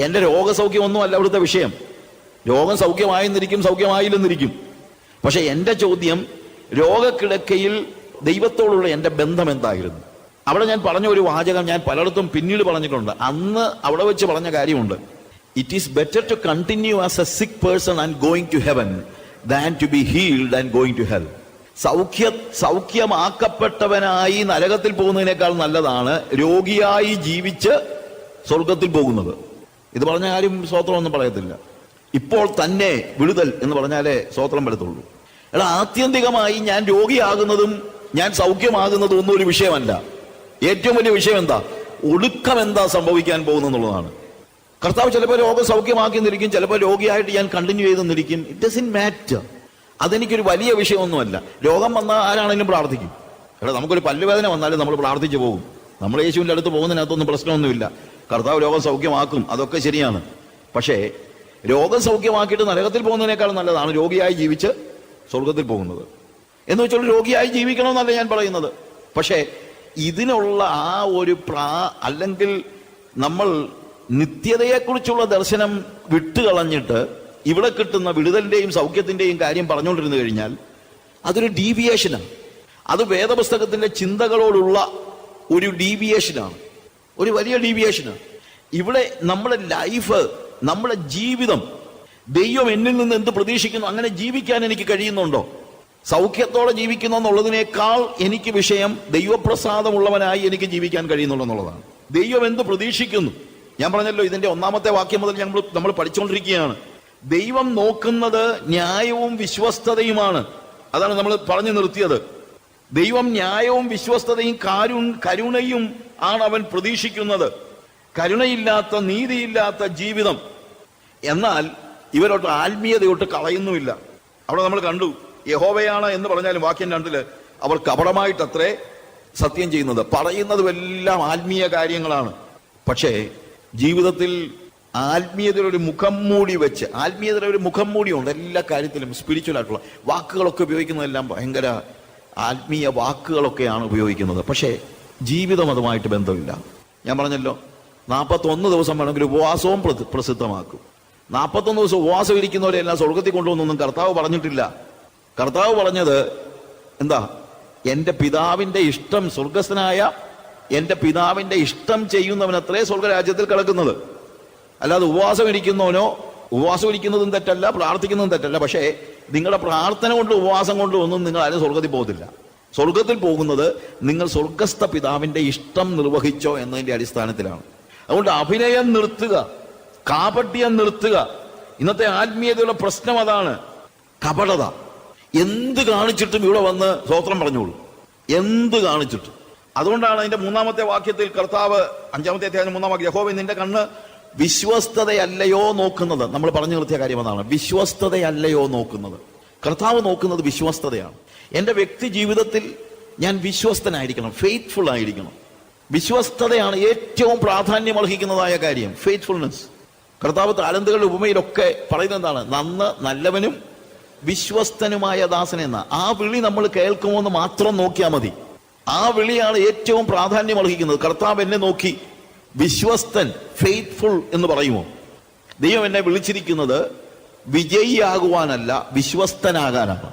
എന്റെ രോഗസൗഖ്യമൊന്നും അല്ല അവിടുത്തെ വിഷയം. രോഗം സൗഖ്യമായെന്നിരിക്കും സൗഖ്യമായില്ലെന്നിരിക്കും. പക്ഷെ എന്റെ ചോദ്യം രോഗക്കിടക്കയിൽ ദൈവത്തോടുള്ള എന്റെ ബന്ധം എന്തായിരുന്നു? അവിടെ ഞാൻ പറഞ്ഞ ഒരു വാചകം ഞാൻ പലയിടത്തും പിന്നീട് പറഞ്ഞിട്ടുണ്ട്. അന്ന് അവിടെ വെച്ച് പറഞ്ഞ കാര്യമുണ്ട്. It is better to continue as a sick person and going to heaven than to be healed and going to hell സൗഖ്യ സൗഖ്യമാക്കപ്പെട്ടവനായി നരകത്തിൽ പോകുന്നതിനേക്കാൾ നല്ലതാണ് രോഗിയായി ജീവിച്ച് സ്വർഗത്തിൽ പോകുന്നത്. ഇത് പറഞ്ഞ ആരും സ്വോത്രം ഒന്നും പറയത്തില്ല. ഇപ്പോൾ തന്നെ വിടുതൽ എന്ന് പറഞ്ഞാലേ സ്വോത്രം വരത്തുള്ളൂ. എടാ ആത്യന്തികമായി ഞാൻ രോഗിയാകുന്നതും ഞാൻ സൗഖ്യമാകുന്നതും ഒന്നും ഒരു വിഷയമല്ല. ഏറ്റവും വലിയ വിഷയം എന്താ ഒടുക്കം എന്താ സംഭവിക്കാൻ പോകുന്നെന്നുള്ളതാണ് കർത്താവ് ചിലപ്പോൾ രോഗം സൗഖ്യമാക്കി നിന്നിരിക്കും ചിലപ്പോൾ രോഗിയായിട്ട് ഞാൻ കണ്ടിന്യൂ ചെയ്ത് നിന്നിരിക്കും ഇറ്റ് ഡസ് ഇൻ മാറ്റർ അതെനിക്കൊരു വലിയ വിഷയമൊന്നുമല്ല. രോഗം വന്നാൽ ആരാണെങ്കിലും പ്രാർത്ഥിക്കും. എടാ നമുക്കൊരു പല്ലുവേദന വന്നാലും നമ്മൾ പ്രാർത്ഥിച്ചു പോകും. നമ്മൾ യേശുവിന്റെ അടുത്ത് പോകുന്നതിനകത്തൊന്നും പ്രശ്നമൊന്നുമില്ല. കർത്താവ് രോഗം സൗഖ്യമാക്കും അതൊക്കെ ശരിയാണ്. പക്ഷേ രോഗം സൗഖ്യമാക്കിയിട്ട് നരകത്തിൽ പോകുന്നതിനേക്കാൾ നല്ലതാണ് രോഗിയായി ജീവിച്ച് സ്വർഗത്തിൽ പോകുന്നത്. എന്ന് വെച്ചാൽ രോഗിയായി ജീവിക്കണമെന്നല്ല ഞാൻ പറയുന്നത്. പക്ഷേ ഇതിനുള്ള ആ ഒരു പ്രാ അല്ലെങ്കിൽ നമ്മൾ നിത്യതയെക്കുറിച്ചുള്ള ദർശനം വിട്ടുകളഞ്ഞിട്ട് ഇവിടെ കിട്ടുന്ന വിടുതലിന്റെയും സൗഖ്യത്തിന്റെയും കാര്യം പറഞ്ഞുകൊണ്ടിരുന്നു കഴിഞ്ഞാൽ അതൊരു ഡീവിയേഷനാണ് അത് വേദപുസ്തകത്തിന്റെ ചിന്തകളോടുള്ള ഒരു ഡീവിയേഷനാണ് ഒരു വലിയ ഡീവിയേഷനാണ് ഇവിടെ നമ്മുടെ ലൈഫ് നമ്മുടെ ജീവിതം ദൈവം എന്നിൽ നിന്ന് എന്ത് പ്രതീക്ഷിക്കുന്നു? അങ്ങനെ ജീവിക്കാൻ എനിക്ക് കഴിയുന്നുണ്ടോ? സൗഖ്യത്തോടെ ജീവിക്കുന്നു എന്നുള്ളതിനേക്കാൾ എനിക്ക് വിഷയം ദൈവപ്രസാദമുള്ളവനായി എനിക്ക് ജീവിക്കാൻ കഴിയുന്നുള്ളൂ എന്നുള്ളതാണ്. ദൈവം എന്ത് പ്രതീക്ഷിക്കുന്നു? ഞാൻ പറഞ്ഞല്ലോ ഇതിന്റെ ഒന്നാമത്തെ വാക്യം മുതൽ ഞങ്ങൾ നമ്മൾ പഠിച്ചുകൊണ്ടിരിക്കുകയാണ്. ദൈവം നോക്കുന്നത് ന്യായവും വിശ്വസ്തതയുമാണ്. അതാണ് നമ്മൾ പറഞ്ഞു നിർത്തിയത്. ദൈവം ന്യായവും വിശ്വസ്തതയും കാരു കരുണയും ആണ് അവൻ പ്രതീക്ഷിക്കുന്നത്. കരുണയില്ലാത്ത നീതിയില്ലാത്ത ജീവിതം. എന്നാൽ ഇവരോട്ട് ആത്മീയതയോട്ട് കളയുന്നുമില്ല. അവിടെ നമ്മൾ കണ്ടു യഹോവയാണ് എന്ന് പറഞ്ഞാലും വാക്യം രണ്ടിൽ അവർ കപടമായിട്ടത്രേ സത്യം ചെയ്യുന്നത്. പറയുന്നതുമെല്ലാം ആത്മീയ കാര്യങ്ങളാണ്. പക്ഷേ ജീവിതത്തിൽ ആത്മീയതയുടെ ഒരു മുഖം മൂടി വെച്ച് ആത്മീയതയുടെ ഒരു മുഖം മൂടിയുണ്ട് എല്ലാ കാര്യത്തിലും സ്പിരിച്വൽ ആയിട്ടുള്ള വാക്കുകളൊക്കെ ഉപയോഗിക്കുന്നതെല്ലാം ഭയങ്കര ആത്മീയ വാക്കുകളൊക്കെയാണ് ഉപയോഗിക്കുന്നത്. പക്ഷേ ജീവിതം അതുമായിട്ട് ബന്ധമില്ല. ഞാൻ പറഞ്ഞല്ലോ നാൽപ്പത്തൊന്ന് ദിവസം വേണമെങ്കിൽ ഉപവാസവും പ്രസി- പ്രസിദ്ധമാക്കും. നാൽപ്പത്തൊന്ന് ദിവസം ഉപവാസം ഇരിക്കുന്നവരെ എല്ലാം സ്വർഗത്തിൽ കൊണ്ടുവന്നൊന്നും കർത്താവ് പറഞ്ഞിട്ടില്ല. കർത്താവ് പറഞ്ഞത് എന്താ? എന്റെ പിതാവിന്റെ ഇഷ്ടം സ്വർഗസ്ഥനായ എന്റെ പിതാവിന്റെ ഇഷ്ടം ചെയ്യുന്നവനത്രേ സ്വർഗരാജ്യത്തിൽ കിടക്കുന്നത്. അല്ലാതെ ഉപവാസം ഇരിക്കുന്നവനോ ഉപവാസം ഇരിക്കുന്നതും തെറ്റല്ല പ്രാർത്ഥിക്കുന്നതും തെറ്റല്ല. പക്ഷേ നിങ്ങളുടെ പ്രാർത്ഥന കൊണ്ട് ഉപവാസം കൊണ്ട് ഒന്നും നിങ്ങൾ ആരും സ്വർഗത്തിൽ പോകത്തില്ല. സ്വർഗത്തിൽ പോകുന്നത് നിങ്ങൾ സ്വർഗസ്ഥ പിതാവിന്റെ ഇഷ്ടം നിർവഹിച്ചോ എന്നതിന്റെ അടിസ്ഥാനത്തിലാണ്. അതുകൊണ്ട് അഭിനയം നിർത്തുക കാപട്യം നിർത്തുക. ഇന്നത്തെ ആത്മീയതയുടെ പ്രശ്നം അതാണ്. കപടത. എന്ത് കാണിച്ചിട്ടും ഇവിടെ വന്ന് സ്വോത്രം പറഞ്ഞോളൂ. എന്ത് കാണിച്ചിട്ടും. അതുകൊണ്ടാണ് അതിന്റെ മൂന്നാമത്തെ വാക്യത്തിൽ കർത്താവ് അഞ്ചാമത്തെ അധ്യായം മൂന്നാം വാക്യം യഹോവ നിന്റെ കണ്ണ് വിശ്വസ്തതയല്ലയോ നോക്കുന്നത്. നമ്മൾ പറഞ്ഞു നിർത്തിയ കാര്യം അതാണ്. വിശ്വസ്തതയല്ലയോ നോക്കുന്നത്. കർത്താവ് നോക്കുന്നത് വിശ്വസ്തതയാണ്. എന്റെ വ്യക്തി ജീവിതത്തിൽ ഞാൻ വിശ്വസ്തനായിരിക്കണം. ഫെയ്ത്ത്ഫുൾ ആയിരിക്കണം. വിശ്വസ്തതയാണ് ഏറ്റവും പ്രാധാന്യം അർഹിക്കുന്നതായ കാര്യം. ഫെയ്ത്ത്ഫുൾനെസ് കർത്താവ് താലന്തുകളുടെ ഉപമയിലൊക്കെ പറയുന്നത് എന്താണ്? നന്ന് നല്ലവനും വിശ്വസ്തനുമായ ദാസൻ എന്ന. ആ വിളി നമ്മൾ കേൾക്കുമോ എന്ന് മാത്രം നോക്കിയാൽ മതി. ആ വിളിയാണ് ഏറ്റവും പ്രാധാന്യം അർഹിക്കുന്നത്. കർത്താവ് എന്നെ നോക്കി വിശ്വസ്തൻ ഫെയ്ത്ത്ഫുൾ എന്ന് പറയുമോ? ദൈവം എന്നെ വിളിച്ചിരിക്കുന്നത് വിജയിയാകുവാനല്ല വിശ്വസ്തനാകാനാണ്.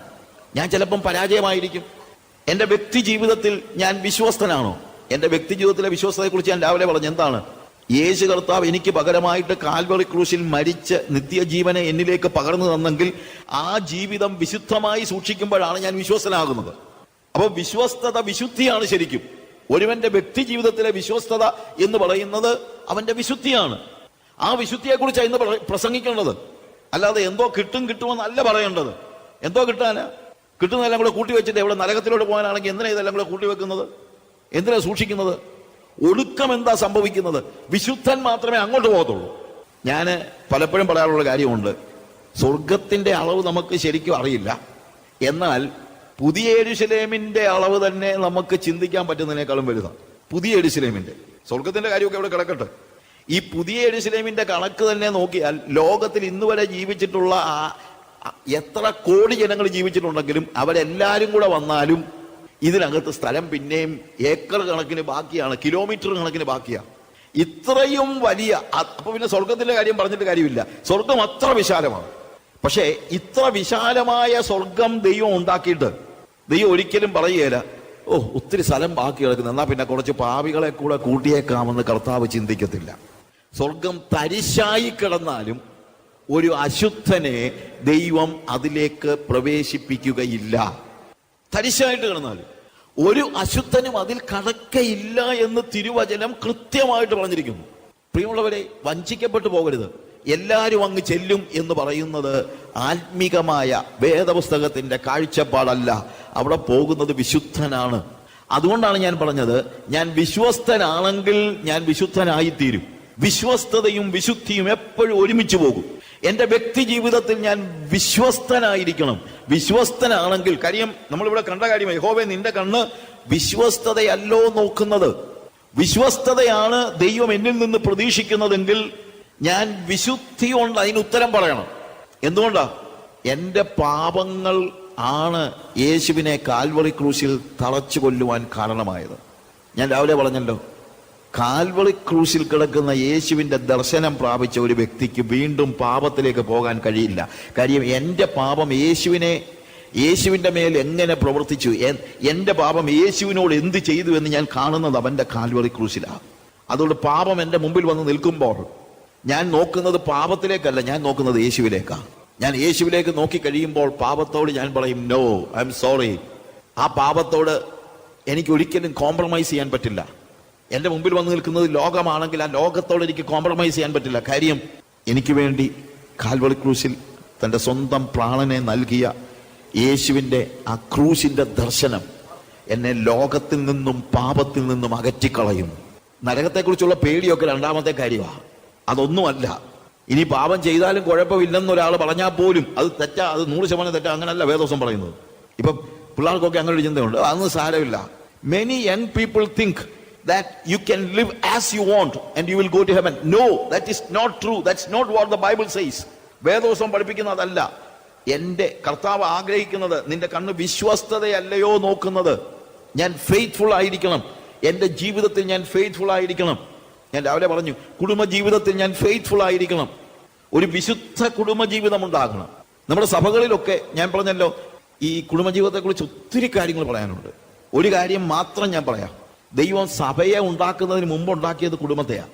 ഞാൻ ചിലപ്പം പരാജയമായിരിക്കും. എന്റെ വ്യക്തി ജീവിതത്തിൽ ഞാൻ വിശ്വസ്തനാണോ? എന്റെ വ്യക്തി ജീവിതത്തിലെ വിശ്വസ്തതയെക്കുറിച്ച് ഞാൻ രാവിലെ പറഞ്ഞു എന്താണ്? യേശു കർത്താവ് എനിക്ക് പകരമായിട്ട് കാൽവറി ക്രൂശിൽ മരിച്ച് നിത്യജീവനെ എന്നിലേക്ക് പകർന്നു തന്നെങ്കിൽ ആ ജീവിതം വിശുദ്ധമായി സൂക്ഷിക്കുമ്പോഴാണ് ഞാൻ വിശ്വസ്തനാകുന്നത്. അപ്പോൾ വിശ്വസ്തത വിശുദ്ധിയാണ് ശരിക്കും. ഒരുവന്റെ വ്യക്തി ജീവിതത്തിലെ വിശ്വസ്തത എന്ന് പറയുന്നത് അവന്റെ വിശുദ്ധിയാണ്. ആ വിശുദ്ധിയെക്കുറിച്ചാണ് ഇന്ന് പ്രസംഗിക്കേണ്ടത്. അല്ലാതെ എന്തോ കിട്ടും കിട്ടുമെന്നല്ല പറയേണ്ടത്. എന്തോ കിട്ടാന്? കിട്ടുന്നതെല്ലാം കൂടെ കൂട്ടി വെച്ചിട്ട് എവിടെ നരകത്തിലോട്ട് പോകാനാണെങ്കിൽ എന്തിനാ ഇതെല്ലാം കൂടെ കൂട്ടി വെക്കുന്നത്? എന്തിനാ സൂക്ഷിക്കുന്നത്? ഒടുക്കം എന്താ സംഭവിക്കുന്നത്? വിശുദ്ധൻ മാത്രമേ അങ്ങോട്ട് പോകത്തുള്ളൂ. ഞാൻ പലപ്പോഴും പറയാറുള്ള കാര്യമുണ്ട്. സ്വർഗത്തിന്റെ അളവ് നമുക്ക് ശരിക്കും അറിയില്ല. എന്നാൽ പുതിയ എരുശലേമിന്റെ അളവ് തന്നെ നമുക്ക് ചിന്തിക്കാൻ പറ്റുന്നതിനേക്കാളും വലുതാണ്. പുതിയ എരുശലേമിന്റെ. സ്വർഗത്തിന്റെ കാര്യമൊക്കെ ഇവിടെ കിടക്കട്ടെ. ഈ പുതിയ എരുശലേമിന്റെ കണക്ക് തന്നെ നോക്കിയാൽ ലോകത്തിൽ ഇന്ന് വരെ ജീവിച്ചിട്ടുള്ള എത്ര കോടി ജനങ്ങൾ ജീവിച്ചിട്ടുണ്ടെങ്കിലും അവരെല്ലാരും കൂടെ വന്നാലും ഇതിനകത്ത് സ്ഥലം പിന്നെയും ഏക്കർ കണക്കിന് ബാക്കിയാണ് കിലോമീറ്റർ കണക്കിന് ബാക്കിയാണ്. ഇത്രയും വലിയ അപ്പൊ പിന്നെ സ്വർഗത്തിന്റെ കാര്യം പറഞ്ഞിട്ട് കാര്യമില്ല. സ്വർഗം അത്ര വിശാലമാണ്. പക്ഷേ ഇത്ര വിശാലമായ സ്വർഗം ദൈവം ഉണ്ടാക്കിയിട്ട് ദൈവം ഒരിക്കലും പറയുകയില്ല ഓ ഒത്തിരി സ്ഥലം ബാക്കി കിടക്കുന്നു എന്നാ പിന്നെ കുറച്ച് പാവികളെ കൂടെ കൂട്ടിയേക്കാമെന്ന് കർത്താവ് ചിന്തിക്കത്തില്ല. സ്വർഗം തരിശായി കിടന്നാലും ഒരു അശുദ്ധനെ ദൈവം അതിലേക്ക് പ്രവേശിപ്പിക്കുകയില്ല. തരിശായിട്ട് കിടന്നാലും ഒരു അശുദ്ധനും അതിൽ കടക്കയില്ല എന്ന് തിരുവചനം കൃത്യമായിട്ട് പറഞ്ഞിരിക്കുന്നു. പ്രിയമുള്ളവരെ വഞ്ചിക്കപ്പെട്ടു പോകരുത്. എല്ലാവരും അങ്ങ് ചെല്ലും എന്ന് പറയുന്നത് ആത്മീകമായ വേദപുസ്തകത്തിന്റെ കാഴ്ചപ്പാടല്ല. അവിടെ പോകുന്നത് വിശുദ്ധനാണ്. അതുകൊണ്ടാണ് ഞാൻ പറഞ്ഞത് ഞാൻ വിശ്വസ്തനാണെങ്കിൽ ഞാൻ വിശുദ്ധനായിത്തീരും. വിശ്വസ്തതയും വിശുദ്ധിയും എപ്പോഴും ഒരുമിച്ച് പോകും. എന്റെ വ്യക്തി ജീവിതത്തിൽ ഞാൻ വിശ്വസ്തനായിരിക്കണം. വിശ്വസ്തനാണെങ്കിൽ കാര്യം നമ്മളിവിടെ കണ്ട കാര്യം യഹോവേ നിന്റെ കണ്ണ് വിശ്വസ്തതയല്ലോ നോക്കുന്നത്. വിശ്വസ്തതയാണ് ദൈവം എന്നിൽ നിന്ന് പ്രതീക്ഷിക്കുന്നതെങ്കിൽ ഞാൻ വിശുദ്ധി കൊണ്ട് അതിന് ഉത്തരം പറയണം. എന്തുകൊണ്ടാ? എന്റെ പാപങ്ങൾ ആണ് യേശുവിനെ കാൽവറി ക്രൂശിൽ തളച്ചു കൊല്ലുവാൻ കാരണമായത്. ഞാൻ രാവിലെ പറഞ്ഞല്ലോ കാൽവറി ക്രൂശിൽ കിടക്കുന്ന യേശുവിന്റെ ദർശനം പ്രാപിച്ച ഒരു വ്യക്തിക്ക് വീണ്ടും പാപത്തിലേക്ക് പോകാൻ കഴിയില്ല. കാര്യം എന്റെ പാപം യേശുവിനെ യേശുവിന്റെ മേൽ എങ്ങനെ പ്രവർത്തിച്ചു? എന്റെ പാപം യേശുവിനോട് എന്ത് ചെയ്തു എന്ന് ഞാൻ കാണുന്നത് അവന്റെ കാൽവറി ക്രൂശിലാണ് അതുകൊണ്ട് പാപം എന്റെ മുമ്പിൽ വന്ന് നിൽക്കുമ്പോൾ ഞാൻ നോക്കുന്നത് പാപത്തിലേക്കല്ല ഞാൻ നോക്കുന്നത് യേശുവിലേക്കാണ് ഞാൻ യേശുവിലേക്ക് നോക്കി കഴിയുമ്പോൾ പാപത്തോട് ഞാൻ പറയും നോ ഐ എം സോറി ആ പാപത്തോട് എനിക്ക് ഒരിക്കലും കോംപ്രമൈസ് ചെയ്യാൻ പറ്റില്ല. എന്റെ മുമ്പിൽ വന്ന് നിൽക്കുന്നത് ലോകമാണെങ്കിൽ ആ ലോകത്തോട് എനിക്ക് കോംപ്രമൈസ് ചെയ്യാൻ പറ്റില്ല. കാര്യം എനിക്ക് വേണ്ടി കാൽവളി ക്രൂശിൽ തന്റെ സ്വന്തം പ്രാണനെ നൽകിയ യേശുവിന്റെ ആ ക്രൂശിന്റെ ദർശനം എന്നെ ലോകത്തിൽ നിന്നും പാപത്തിൽ നിന്നും അകറ്റിക്കളയും നരകത്തെക്കുറിച്ചുള്ള പേടിയൊക്കെ രണ്ടാമത്തെ കാര്യമാണ് അതൊന്നുമല്ല. ഇനി പാപം ചെയ്താലും കുഴപ്പമില്ലെന്ന് ഒരാൾ പറഞ്ഞാൽ പോലും അത് തെറ്റാ അത് നൂറ് ശതമാനം തെറ്റാ അങ്ങനല്ല വേദോസം പറയുന്നത്. ഇപ്പൊ പിള്ളേർക്കൊക്കെ അങ്ങനെ ഒരു ചിന്തയുണ്ട്. അതൊന്നും സാരമില്ല. Many young people think that you can live as you want and you will go to heaven. No, that is not true. That's not what the Bible says. വേദോസം പഠിപ്പിക്കുന്നതല്ല. എന്റെ കർത്താവ് ആഗ്രഹിക്കുന്നത് നിന്റെ കണ്ണ് വിശ്വസ്തതയല്ലയോ നോക്കുന്നത്. ഞാൻ ഫെയ്ത്ത്ഫുൾ ആയിരിക്കണം. എന്റെ ജീവിതത്തിൽ ഞാൻ ഫെയ്ത്ത്ഫുൾ ആയിരിക്കണം. ഞാൻ രാവിലെ പറഞ്ഞു കുടുംബ ജീവിതത്തിൽ ഞാൻ ഫെയ്ത്ത്ഫുൾ ആയിരിക്കണം. ഒരു വിശുദ്ധ കുടുംബ ജീവിതം ഉണ്ടാകണം നമ്മുടെ സഭകളിലൊക്കെ ഞാൻ പറഞ്ഞല്ലോ ഈ കുടുംബജീവിതത്തെ കുറിച്ച് ഒത്തിരി കാര്യങ്ങൾ പറയാനുണ്ട്. ഒരു കാര്യം മാത്രം ഞാൻ പറയാം. ദൈവം സഭയെ ഉണ്ടാക്കുന്നതിന് മുമ്പ് ഉണ്ടാക്കിയത് കുടുംബത്തെയാണ്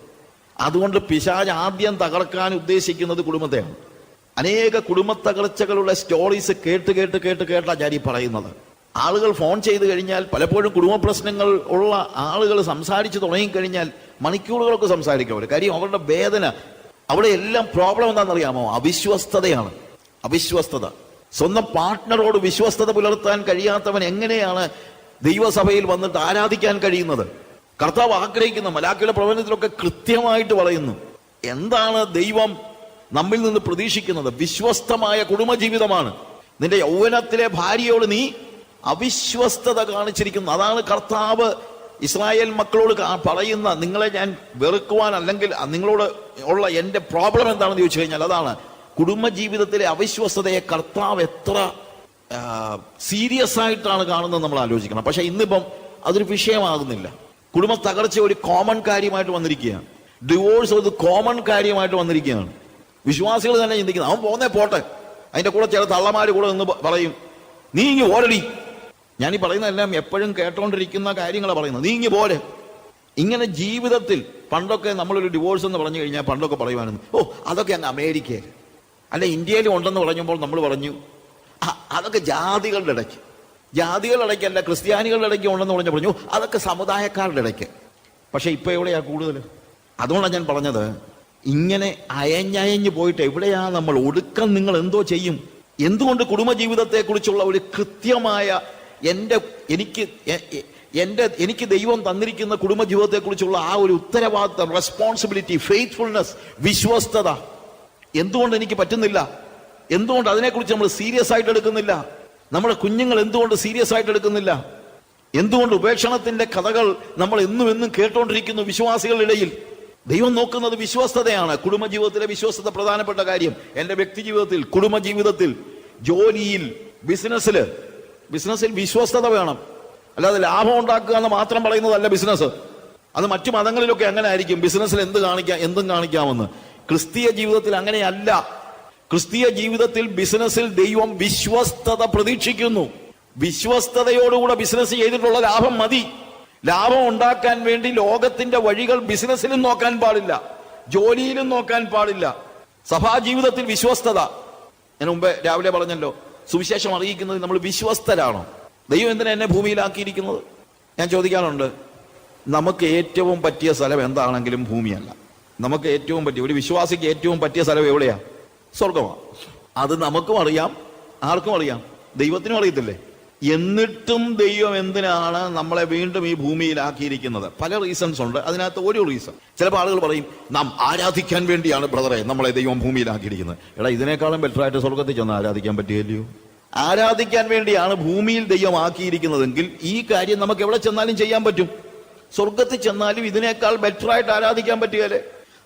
അതുകൊണ്ട് പിശാജ് ആദ്യം തകർക്കാൻ ഉദ്ദേശിക്കുന്നത് കുടുംബത്തെയാണ്. അനേക കുടുംബ തകർച്ചകളുള്ള സ്റ്റോറീസ് കേട്ട് കേട്ട് കേട്ട് കേട്ടാ ഞാൻ ഈ പറയുന്നത്. ആളുകൾ ഫോൺ ചെയ്ത് കഴിഞ്ഞാൽ പലപ്പോഴും കുടുംബ പ്രശ്നങ്ങൾ ഉള്ള ആളുകൾ സംസാരിച്ചു തുടങ്ങിക്കഴിഞ്ഞാൽ മണിക്കൂറുകളൊക്കെ സംസാരിക്കും അവർ കാര്യം അവരുടെ വേദന അവിടെ എല്ലാം പ്രോബ്ലം എന്താണെന്നറിയാമോ? അവിശ്വസ്തതയാണ്. അവിശ്വസ്തത. സ്വന്തം പാർട്ട്ണറോട് വിശ്വസ്തത പുലർത്താൻ കഴിയാത്തവൻ എങ്ങനെയാണ് ദൈവസഭയിൽ വന്നിട്ട് ആരാധിക്കാൻ കഴിയുന്നത്? കർത്താവ് ആഗ്രഹിക്കുന്ന മലാക്കിയുടെ പ്രവചനത്തിലൊക്കെ കൃത്യമായിട്ട് പറയുന്നു. എന്താണ് ദൈവം നമ്മിൽ നിന്ന് പ്രതീക്ഷിക്കുന്നത്? വിശ്വസ്തമായ കുടുംബജീവിതമാണ്. നിന്റെ യൗവനത്തിലെ ഭാര്യയോട് നീ അവിശ്വസ്തത കാണിച്ചിരിക്കുന്നു. അതാണ് കർത്താവ് ഇസ്രായേൽ മക്കളോട് പറയുന്ന നിങ്ങളെ ഞാൻ വെറുക്കുവാൻ അല്ലെങ്കിൽ നിങ്ങളോട് ഉള്ള എന്റെ പ്രോബ്ലം എന്താണെന്ന് ചോദിച്ചു കഴിഞ്ഞാൽ അതാണ് കുടുംബജീവിതത്തിലെ അവിശ്വസതയെ കർത്താവ് എത്ര സീരിയസ് ആയിട്ടാണ് കാണുന്നത് നമ്മൾ ആലോചിക്കണം. പക്ഷെ ഇന്നിപ്പം അതൊരു വിഷയമാകുന്നില്ല. കുടുംബ തകർച്ച ഒരു കോമൺ കാര്യമായിട്ട് വന്നിരിക്കുകയാണ്. ഡിവോഴ്സ് ഒരു കോമൺ കാര്യമായിട്ട് വന്നിരിക്കുകയാണ്. വിശ്വാസികൾ തന്നെ ചിന്തിക്കുന്നത് അവൻ പോന്നേ പോട്ടെ. അതിന്റെ കൂടെ ചില തള്ളമാര് കൂടെ നിന്ന് പറയും നീ ഇങ്ങ് പോരടി ഈ പറയുന്നതെല്ലാം എപ്പോഴും കേട്ടോണ്ടിരിക്കുന്ന കാര്യങ്ങളാണ് പറയുന്നത്. നീ ഇങ്ങ് പോലെ ഇങ്ങനെ ജീവിതത്തിൽ പണ്ടൊക്കെ നമ്മളൊരു ഡിവോഴ്സ് എന്ന് പറഞ്ഞു കഴിഞ്ഞാൽ പണ്ടൊക്കെ പറയുവാനും ഓ അതൊക്കെ അങ്ങ് അമേരിക്കയിൽ. അല്ല ഇന്ത്യയിലും ഉണ്ടെന്ന് പറഞ്ഞപ്പോൾ നമ്മൾ പറഞ്ഞു അതൊക്കെ ജാതികളുടെ ഇടയ്ക്ക്. ജാതികളുടെ ഇടയ്ക്കല്ല ക്രിസ്ത്യാനികളുടെ ഇടയ്ക്ക് ഉണ്ടെന്ന് പറഞ്ഞു പറഞ്ഞു അതൊക്കെ സമുദായക്കാരുടെ ഇടയ്ക്ക്. പക്ഷെ ഇപ്പൊ എവിടെയാ കൂടുതൽ അതുകൊണ്ടാണ് ഞാൻ പറഞ്ഞത് ഇങ്ങനെ അയഞ്ഞയഞ്ഞു പോയിട്ട് എവിടെയാ നമ്മൾ ഒടുക്കം നിങ്ങൾ എന്തോ ചെയ്യും? എന്തുകൊണ്ട് കുടുംബജീവിതത്തെ കുറിച്ചുള്ള ഒരു കൃത്യമായ എന്റെ എനിക്ക് എ- എ- എന്റെ എനിക്ക് ദൈവം തന്നിരിക്കുന്ന കുടുംബജീവിതത്തെക്കുറിച്ചുള്ള ആ ഒരു ഉത്തരവാദിത്തം റെസ്പോൺസിബിലിറ്റി ഫെയ്ത്ത്ഫുൾനെസ് വിശ്വസ്തത എന്തുകൊണ്ട് എനിക്ക് പറ്റുന്നില്ല? എന്തുകൊണ്ട് അതിനെക്കുറിച്ച് നമ്മൾ സീരിയസ് ആയിട്ട് എടുക്കുന്നില്ല? നമ്മുടെ കുഞ്ഞുങ്ങൾ എന്തുകൊണ്ട് സീരിയസ് ആയിട്ട് എടുക്കുന്നില്ല? എന്തുകൊണ്ട് ഉപേക്ഷണത്തിന്റെ കഥകൾ നമ്മൾ എന്നും എന്നും കേട്ടോണ്ടിരിക്കുന്നു വിശ്വാസികളിടയിൽ ദൈവം നോക്കുന്നത് വിശ്വസ്തതയാണ് കുടുംബജീവിതത്തിലെ വിശ്വസ്തത പ്രധാനപ്പെട്ട കാര്യം. എന്റെ വ്യക്തി ജീവിതത്തിൽ കുടുംബജീവിതത്തിൽ ജോലിയിൽ ബിസിനസ്സിൽ ബിസിനസ്സിൽ വിശ്വസ്തത വേണം. അല്ലാതെ ലാഭം ഉണ്ടാക്കുക എന്ന് മാത്രം പറയുന്നതല്ല ബിസിനസ് അത് മറ്റു മതങ്ങളിലൊക്കെ അങ്ങനെ ആയിരിക്കും ബിസിനസ്സിൽ എന്ത് കാണിക്കാം എന്തും കാണിക്കാമെന്ന്. ക്രിസ്തീയ ജീവിതത്തിൽ അങ്ങനെയല്ല. ക്രിസ്തീയ ജീവിതത്തിൽ ബിസിനസ്സിൽ ദൈവം വിശ്വസ്തത പ്രതീക്ഷിക്കുന്നു. വിശ്വസ്തതയോടുകൂടെ ബിസിനസ് ചെയ്തിട്ടുള്ള ലാഭം മതി. ലാഭം ഉണ്ടാക്കാൻ വേണ്ടി ലോകത്തിന്റെ വഴികൾ ബിസിനസ്സിലും നോക്കാൻ പാടില്ല. ജോലിയിലും നോക്കാൻ പാടില്ല. സഭാ ജീവിതത്തിൽ വിശ്വസ്തത. ഞാൻ മുമ്പേ രാവിലെ പറഞ്ഞല്ലോ സുവിശേഷം അറിയിക്കുന്നത് നമ്മൾ വിശ്വസ്തരാണോ? ദൈവം എന്തിനാ എന്നെ ഭൂമിയിലാക്കിയിരിക്കുന്നത്? ഞാൻ ചോദിക്കാറുണ്ട് നമുക്ക് ഏറ്റവും പറ്റിയ സ്ഥലം എന്താണെങ്കിലും ഭൂമിയല്ല. നമുക്ക് ഏറ്റവും പറ്റിയ ഒരു വിശ്വാസിക്ക് ഏറ്റവും പറ്റിയ സ്ഥലം എവിടെയാ? സ്വർഗമാണ് അത് നമുക്കും അറിയാം ആർക്കും അറിയാം. ദൈവത്തിനും അറിയത്തില്ലേ? എന്നിട്ടും ദൈവം എന്തിനാണ് നമ്മളെ വീണ്ടും ഈ ഭൂമിയിലാക്കിയിരിക്കുന്നത്? പല റീസൺസ് ഉണ്ട്. അതിനകത്ത് ഒരു റീസൺ ചിലപ്പോൾ ആളുകൾ പറയും നാം ആരാധിക്കാൻ വേണ്ടിയാണ് ബ്രദറെ നമ്മളെ ദൈവം ഭൂമിയിലാക്കിയിരിക്കുന്നത്. എടാ ഇതിനേക്കാളും ബെറ്ററായിട്ട് സ്വർഗത്തിൽ ചെന്ന് ആരാധിക്കാൻ പറ്റിയല്ലയോ ആരാധിക്കാൻ വേണ്ടിയാണ് ഭൂമിയിൽ ദൈവം ആക്കിയിരിക്കുന്നതെങ്കിൽ ഈ കാര്യം നമുക്ക് എവിടെ ചെന്നാലും ചെയ്യാൻ പറ്റും. സ്വർഗത്തിൽ ചെന്നാലും ഇതിനേക്കാൾ ബെറ്ററായിട്ട് ആരാധിക്കാൻ പറ്റുകയല്ലേ?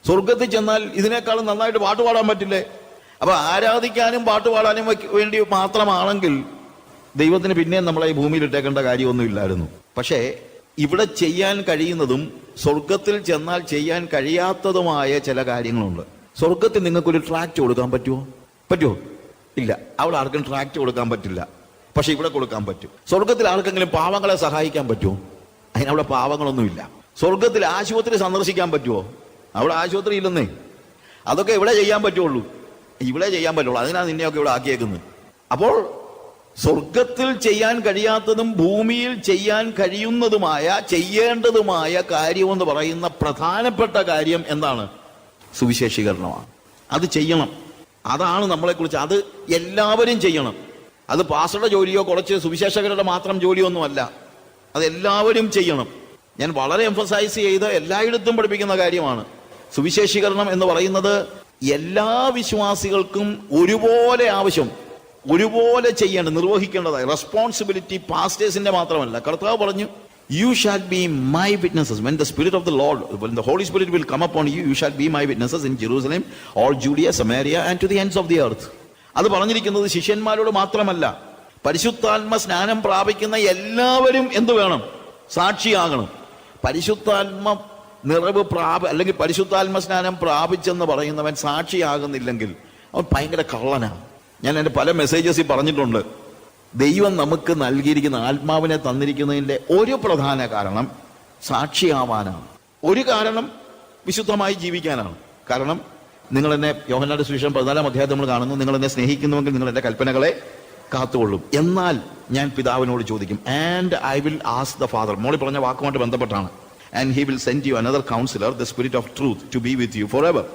സ്വർഗത്തിൽ ചെന്നാൽ ഇതിനേക്കാളും നന്നായിട്ട് പാട്ട് പാടാൻ പറ്റില്ലേ? അപ്പൊ ആരാധിക്കാനും പാട്ട് പാടാനും വേണ്ടി മാത്രമാണെങ്കിൽ ദൈവത്തിന് പിന്നെയും നമ്മളെ ഈ ഭൂമിയിൽ ഇട്ടേക്കേണ്ട കാര്യമൊന്നുമില്ലായിരുന്നു. പക്ഷേ ഇവിടെ ചെയ്യാൻ കഴിയുന്നതും സ്വർഗത്തിൽ ചെന്നാൽ ചെയ്യാൻ കഴിയാത്തതുമായ ചില കാര്യങ്ങളുണ്ട്. സ്വർഗത്തിൽ നിങ്ങൾക്കൊരു ട്രാക്ട് കൊടുക്കാൻ പറ്റുമോ? പറ്റുമോ? ഇല്ല. അവിടെ ആർക്കും ട്രാക്ട് കൊടുക്കാൻ പറ്റില്ല. പക്ഷെ ഇവിടെ കൊടുക്കാൻ പറ്റും. സ്വർഗത്തിൽ ആർക്കെങ്കിലും പാവങ്ങളെ സഹായിക്കാൻ പറ്റുമോ? അതിനവിടെ പാവങ്ങളൊന്നുമില്ല. സ്വർഗത്തിൽ ആശുപത്രി സന്ദർശിക്കാൻ പറ്റുമോ? അവിടെ ആശുപത്രി ഇല്ലെന്നേ. അതൊക്കെ ഇവിടെ ചെയ്യാൻ പറ്റുള്ളൂ. ഇവിടെ ചെയ്യാൻ പറ്റുള്ളൂ. അതിനാണ് നിന്നെയൊക്കെ ഇവിടെ ആക്കിയേക്കുന്നത്. അപ്പോൾ സ്വർഗത്തിൽ ചെയ്യാൻ കഴിയാത്തതും ഭൂമിയിൽ ചെയ്യാൻ കഴിയുന്നതുമായ ചെയ്യേണ്ടതുമായ കാര്യമെന്ന് പറയുന്ന പ്രധാനപ്പെട്ട കാര്യം എന്താണ്? സുവിശേഷീകരണമാണ്. അത് ചെയ്യണം. അതാണ് നമ്മളെക്കുറിച്ച്. അത് എല്ലാവരും ചെയ്യണം. അത് പാസ്റ്ററുടെ ജോലിയോ കുറച്ച് സുവിശേഷകരുടെ മാത്രം ജോലിയൊന്നുമല്ല. അത് എല്ലാവരും ചെയ്യണം. ഞാൻ വളരെ എംഫസൈസ് ചെയ്ത് എല്ലായിടത്തും പഠിപ്പിക്കുന്ന കാര്യമാണ്. സുവിശേഷീകരണം എന്ന് പറയുന്നത് എല്ലാ വിശ്വാസികൾക്കും ഒരുപോലെ ആവശ്യം. ഒരുപോലെ ചെയ്യേണ്ടത് നിർവഹിക്കേണ്ടതായി. റെസ്പോൺസിബിലിറ്റി പാസ്റ്റേഴ്സിന്റെ മാത്രമല്ല. കർത്താവ് പറഞ്ഞു you shall be my witnesses when the spirit of the Lord the Holy Spirit will come come upon you you shall be my witnesses in jerusalem Judea Samaria and to the ends of the earth. അത് പറഞ്ഞിരിക്കുന്നത് ശിഷ്യന്മാരോട് മാത്രമല്ല. പരിശുദ്ധാത്മ സ്നാനം പ്രാപിക്കുന്ന എല്ലാവരും എന്തു വേണം? സാക്ഷിയാകണം. പരിശുദ്ധാത്മ നിറവ് പ്രാപ അല്ലെങ്കിൽ പരിശുദ്ധാത്മ സ്നാനം പ്രാപിച്ചെന്ന് പറയുന്നവൻ സാക്ഷിയാകുന്നില്ലെങ്കിൽ അവൻ ഭയങ്കര കള്ളനാണ്. ഞാൻ എന്റെ പല മെസ്സേജസിൽ പറഞ്ഞിട്ടുണ്ട്. ദൈവം നമുക്ക് നൽകിയിരിക്കുന്ന ആത്മാവിനെ തന്നിരിക്കുന്നതിന്റെ ഒരു പ്രധാന കാരണം സാക്ഷിയാവാനാണ്. ഒരു കാരണം വിശുദ്ധമായി ജീവിക്കാനാണ്. കാരണം നിങ്ങൾ എന്നെ യോഹനാട് സുവിശേഷം പതിനാലാം അധ്യായം നമ്മൾ കാണുന്നു. നിങ്ങൾ എന്നെ സ്നേഹിക്കുന്നുവെങ്കിൽ നിങ്ങൾ എന്റെ കൽപ്പനകളെ കാത്തുകൊള്ളും. എന്നാൽ ഞാൻ പിതാവിനോട് ചോദിക്കും and I will ask the father മോളി പറഞ്ഞ വാക്കുമായിട്ട് ബന്ധപ്പെട്ടാണ്. And he will send you another counsellor the spirit of truth to be with you for ever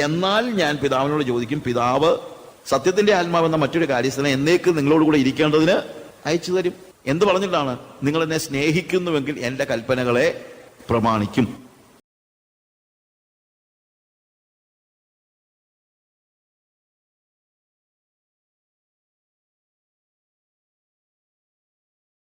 എന്നാൽ ഞാൻ പിതാവിനോട് ചോദിക്കും പിതാവ് സത്യത്തിന്റെ ആത്മാവെന്ന മറ്റൊരു കാര്യസ്ഥനെ എന്നേക്ക് നിങ്ങളോട് കൂടെ ഇരിക്കേണ്ടതിന് അയച്ചു തരും. എന്ത് പറഞ്ഞിട്ടാണ്? നിങ്ങൾ എന്നെ സ്നേഹിക്കുന്നുവെങ്കിൽ എന്റെ കൽപ്പനകളെ പ്രമാണിക്കും.